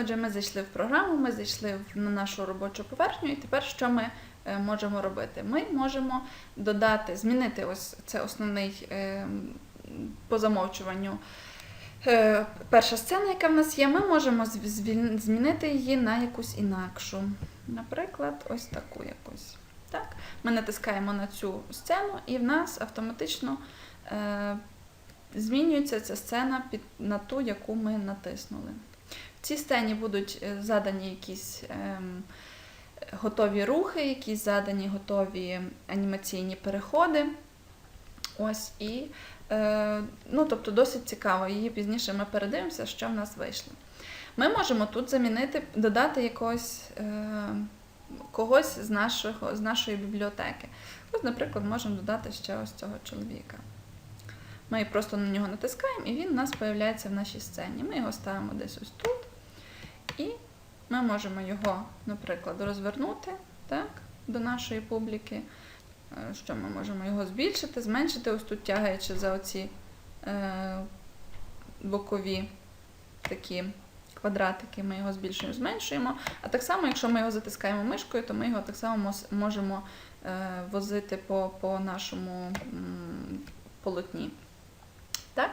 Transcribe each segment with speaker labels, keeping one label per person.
Speaker 1: Отже, ми зайшли в програму, ми зайшли на нашу робочу поверхню, і тепер що ми е, можемо робити? Ми можемо додати, змінити ось це основний е, по замовчуванню. е, Перша сцена, яка в нас є, ми можемо змінити її на якусь інакшу. Наприклад, ось таку якусь. Так? Ми натискаємо на цю сцену, і в нас автоматично змінюється ця сцена на ту, яку ми натиснули. Цій сцені будуть е, задані якісь ем, готові рухи, якісь задані готові анімаційні переходи. Ось і е, ну, тобто досить цікаво. Її пізніше ми передивимося, що в нас вийшло. Ми можемо тут замінити, додати якогось, е, когось з, нашого, з нашої бібліотеки. Ось, наприклад, можемо додати ще ось цього чоловіка. Ми просто на нього натискаємо, і він у нас з'являється в нашій сцені. Ми його ставимо десь ось тут. І ми можемо його, наприклад, розвернути так, до нашої публіки. Е, Що ми можемо його збільшити, зменшити, ось тут тягаючи за оці е, бокові такі квадратики, ми його збільшуємо, зменшуємо. А так само, якщо ми його затискаємо мишкою, то ми його так само можемо е, возити по, по нашому м, полотні. Так?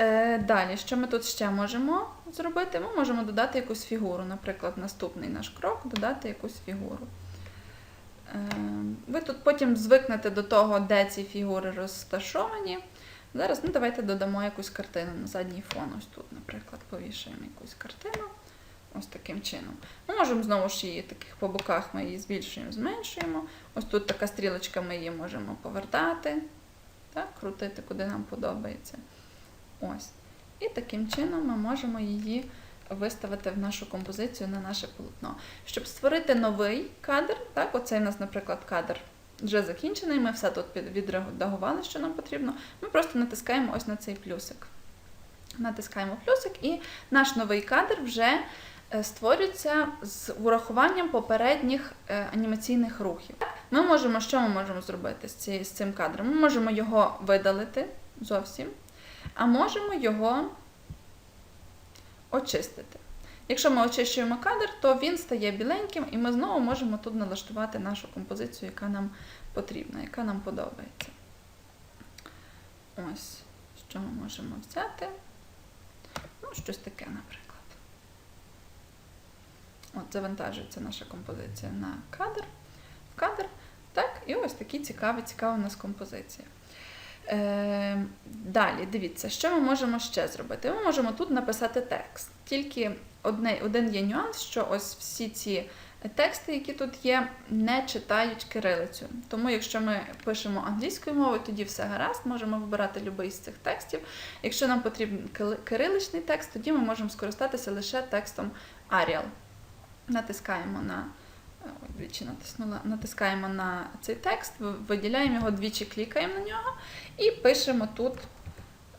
Speaker 1: Е, далі, що ми тут ще можемо зробити? Ми можемо додати якусь фігуру. Наприклад, наступний наш крок додати якусь фігуру. Е, ви тут потім звикнете до того, де ці фігури розташовані. Зараз ну, давайте додамо якусь картину на задній фон. Ось тут, наприклад, повішаємо якусь картину. Ось таким чином. Ми можемо знову ж її таких по боках ми її збільшуємо, зменшуємо. Ось тут така стрілочка, ми її можемо повертати, так, крутити, куди нам подобається. Ось. І таким чином ми можемо її виставити в нашу композицію на наше полотно. Щоб створити новий кадр, так, оцей у нас, наприклад, кадр вже закінчений, ми все тут відредагували, що нам потрібно. Ми просто натискаємо ось на цей плюсик. Натискаємо плюсик, і наш новий кадр вже е, створюється з урахуванням попередніх е, анімаційних рухів. Ми можемо, що ми можемо зробити з цим кадром? Ми можемо його видалити зовсім, а можемо його очистити. Якщо ми очищуємо кадр, то він стає біленьким, і ми знову можемо тут налаштувати нашу композицію, яка нам потрібна, яка нам подобається. Ось, що ми можемо взяти. Ну, щось таке, наприклад. От, завантажується наша композиція на кадр, в кадр. Так, і ось такі цікаві, цікава у нас композиція. Е, далі, дивіться, що ми можемо ще зробити? Ми можемо тут написати текст. Тільки один є нюанс, що ось всі ці тексти, які тут є, не читають кирилицю. Тому, якщо ми пишемо англійською мовою, тоді все гаразд, можемо вибирати будь-який з цих текстів. Якщо нам потрібен кириличний текст, тоді ми можемо скористатися лише текстом Arial. Натискаємо на двічі натиснула, натискаємо на цей текст, виділяємо його двічі, клікаємо на нього і пишемо тут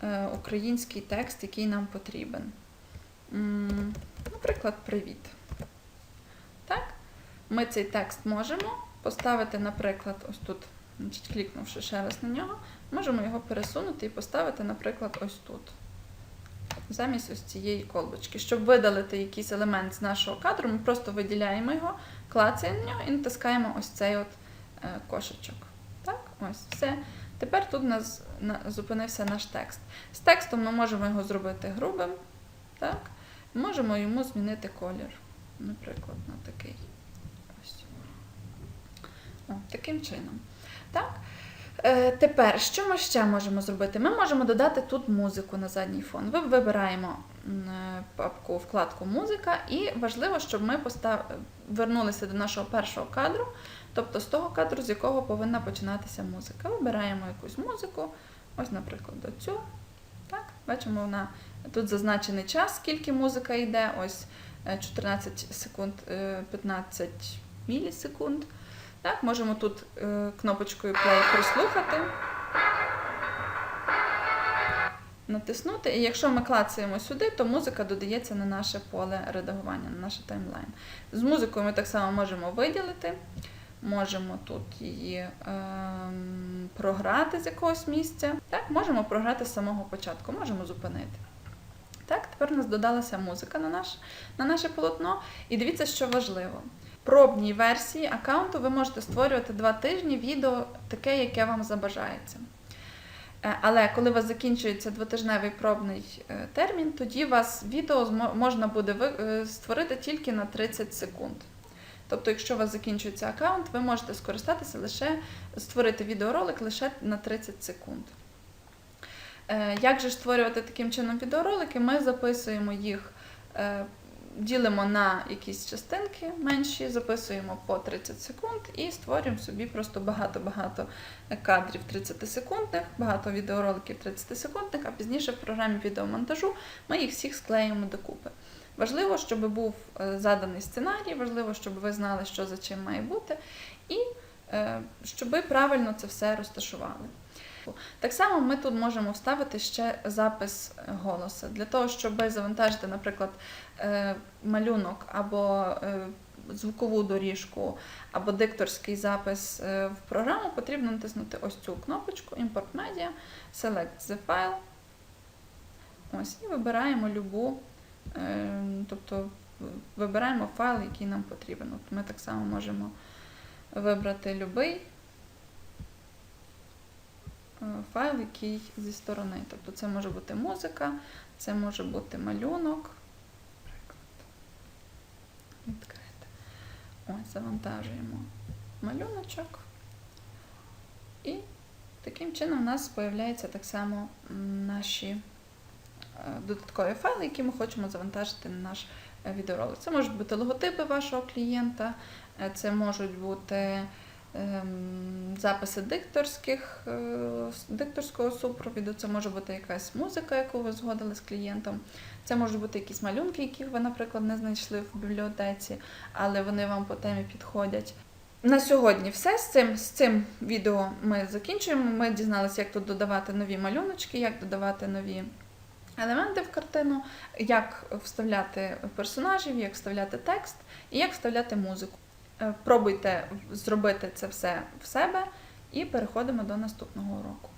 Speaker 1: е, український текст, який нам потрібен. Наприклад, привіт. Так? Ми цей текст можемо поставити, наприклад, ось тут, значить, клікнувши ще раз на нього, можемо його пересунути і поставити, наприклад, ось тут. Замість ось цієї колбочки. Щоб видалити якийсь елемент з нашого кадру, ми просто виділяємо його, клацаємо і натискаємо ось цей от е, кошечок. Так, ось все. Тепер тут у нас зупинився наш текст. З текстом ми можемо його зробити грубим. Так? Можемо йому змінити колір. Наприклад, на такий. Ось. О, таким чином. Так? Е, тепер, що ми ще можемо зробити? Ми можемо додати тут музику на задній фон. Ви вибираємо е, папку вкладку музика, і важливо, щоб ми постав... вернулися до нашого першого кадру, тобто з того кадру, з якого повинна починатися музика. Вибираємо якусь музику, ось, наприклад, оцю. Так, бачимо, вона тут зазначений час, скільки музика йде, ось е, 14 секунд, е, 15 мілісекунд. Так, можемо тут е, кнопочкою play прослухати. Натиснути, і якщо ми клацаємо сюди, то музика додається на наше поле редагування, на наш таймлайн. З музикою ми так само можемо виділити, можемо тут її ем, програти з якогось місця. Так, можемо програти з самого початку, можемо зупинити. Так, тепер у нас додалася музика на, наш, на наше полотно. І дивіться, що важливо. Пробній версії аккаунту ви можете створювати два тижні відео таке, яке вам забажається. Е, Але коли у вас закінчується двотижневий пробний е, термін, тоді у вас відео можна буде е, створити тільки на 30 секунд. Тобто, якщо у вас закінчується аккаунт, ви можете скористатися лише створити відеоролик лише на 30 секунд. Як же створювати таким чином відеоролики? Ми записуємо їх, ділимо на якісь частинки менші, записуємо по 30 секунд і створюємо собі просто багато-багато кадрів 30 секундних, багато відеороликів 30 секундних, а пізніше в програмі відеомонтажу ми їх всіх склеїмо докупи. Важливо, щоб був е, заданий сценарій, важливо, щоб ви знали, що за чим має бути, і е, щоб ви правильно це все розташували. Так само ми тут можемо вставити ще запис голосу. Для того, щоб завантажити, наприклад, е, малюнок або е, звукову доріжку, або дикторський запис е, в програму, потрібно натиснути ось цю кнопочку Import Media, Select the file. Ось, і вибираємо любу, тобто вибираємо файл, який нам потрібен. От ми так само можемо вибрати е, файл, який зі сторони. Тобто це може бути музика, це може бути малюнок. Відкрити. Ось, завантажуємо малюночок. І таким чином у нас з'являються так само наші е, додаткові файли, які ми хочемо завантажити на наш е, відеоролик. Це можуть бути логотипи вашого клієнта, е, це можуть бути записи дикторських, е, дикторського супровіду, це може бути якась музика, яку ви згодили з клієнтом. Це можуть бути якісь малюнки, яких ви, наприклад, не знайшли в бібліотеці, але вони вам по темі підходять. На сьогодні все з цим, з цим відео ми закінчуємо. Ми дізналися, як тут додавати нові малюночки, як додавати нові елементи в картину, як вставляти персонажів, як вставляти текст і як вставляти музику. Е, Пробуйте зробити це все в себе і переходимо до наступного уроку.